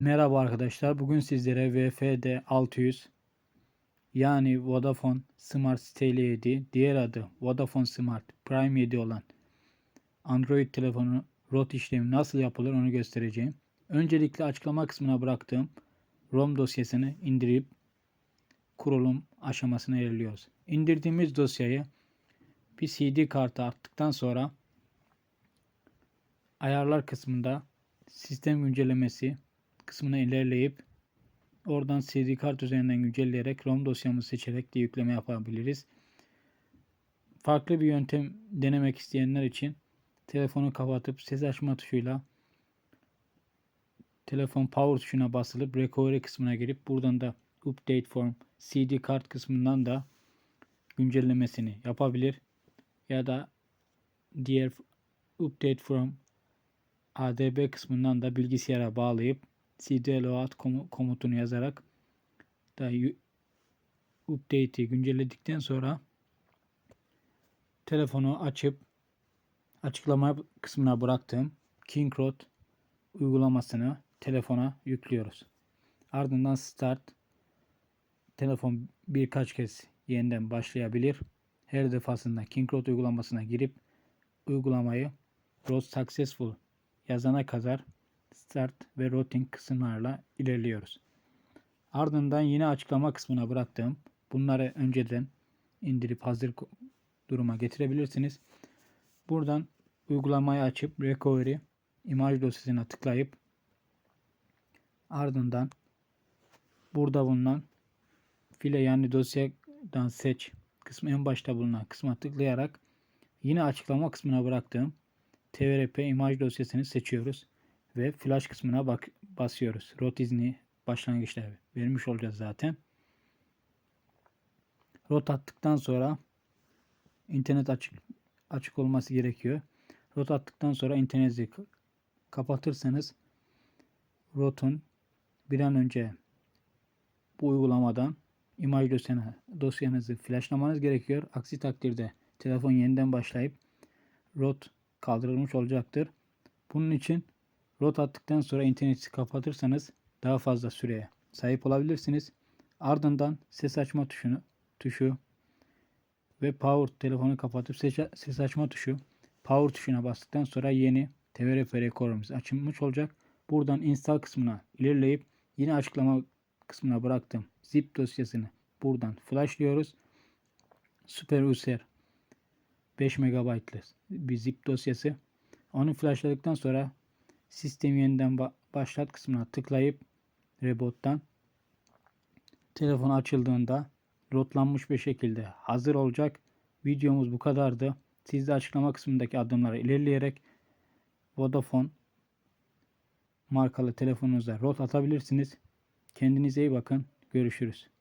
Merhaba arkadaşlar. Bugün sizlere VFD 600 yani Vodafone Smart Style 7, diğer adı Vodafone Smart Prime 7 olan Android telefonu ROT işlemi nasıl yapılır onu göstereceğim. Öncelikle açıklama kısmına bıraktığım ROM dosyasını indirip kurulum aşamasına ilerliyoruz. İndirdiğimiz dosyayı bir CD kartı attıktan sonra ayarlar kısmında sistem güncellemesi kısmına ilerleyip oradan CD kart üzerinden güncelleyerek ROM dosyamızı seçerek de yükleme yapabiliriz. Farklı bir yöntem denemek isteyenler için telefonu kapatıp ses açma tuşuyla telefon power tuşuna basılıp recovery kısmına girip buradan da update form CD kart kısmından da güncellemesini yapabilir ya da diğer update from ADB kısmından da bilgisayara bağlayıp cdload komutunu yazarak da update'i güncelledikten sonra telefonu açıp açıklama kısmına bıraktığım KingRoad uygulamasını telefona yüklüyoruz. Ardından start telefon birkaç kez yeniden başlayabilir. Her defasında KingRoad uygulamasına girip uygulamayı Road Successful yazana kadar start ve routing kısımlarla ilerliyoruz. Ardından yine açıklama kısmına bıraktığım bunları önceden indirip hazır duruma getirebilirsiniz. Buradan uygulamayı açıp recovery imaj dosyasına tıklayıp ardından burada bulunan file yani dosyadan seç kısmı en başta bulunan kısma tıklayarak yine açıklama kısmına bıraktığım TVRP imaj dosyasını seçiyoruz ve flash kısmına bak basıyoruz. Rot izni başlangıçta vermiş olacağız zaten. Rot attıktan sonra internet açık açık olması gerekiyor. Rot attıktan sonra interneti kapatırsanız rotun bir an önce bu uygulamadan imaj dosyana, dosyanızı flashlamanız gerekiyor. Aksi takdirde telefon yeniden başlayıp rot kaldırılmış olacaktır. Bunun için Rot attıktan sonra interneti kapatırsanız daha fazla süreye sahip olabilirsiniz. Ardından ses açma tuşunu tuşu ve power telefonu kapatıp ses, açma tuşu power tuşuna bastıktan sonra yeni TVRF rekorumuz açılmış olacak. Buradan install kısmına ilerleyip yine açıklama kısmına bıraktım zip dosyasını buradan flashlıyoruz. Super User 5 MB'lı bir zip dosyası. Onu flashladıktan sonra sistemi yeniden başlat kısmına tıklayıp rebottan telefon açıldığında rotlanmış bir şekilde hazır olacak. Videomuz bu kadardı. Siz de açıklama kısmındaki adımlara ilerleyerek Vodafone markalı telefonunuza rot atabilirsiniz. Kendinize iyi bakın. Görüşürüz.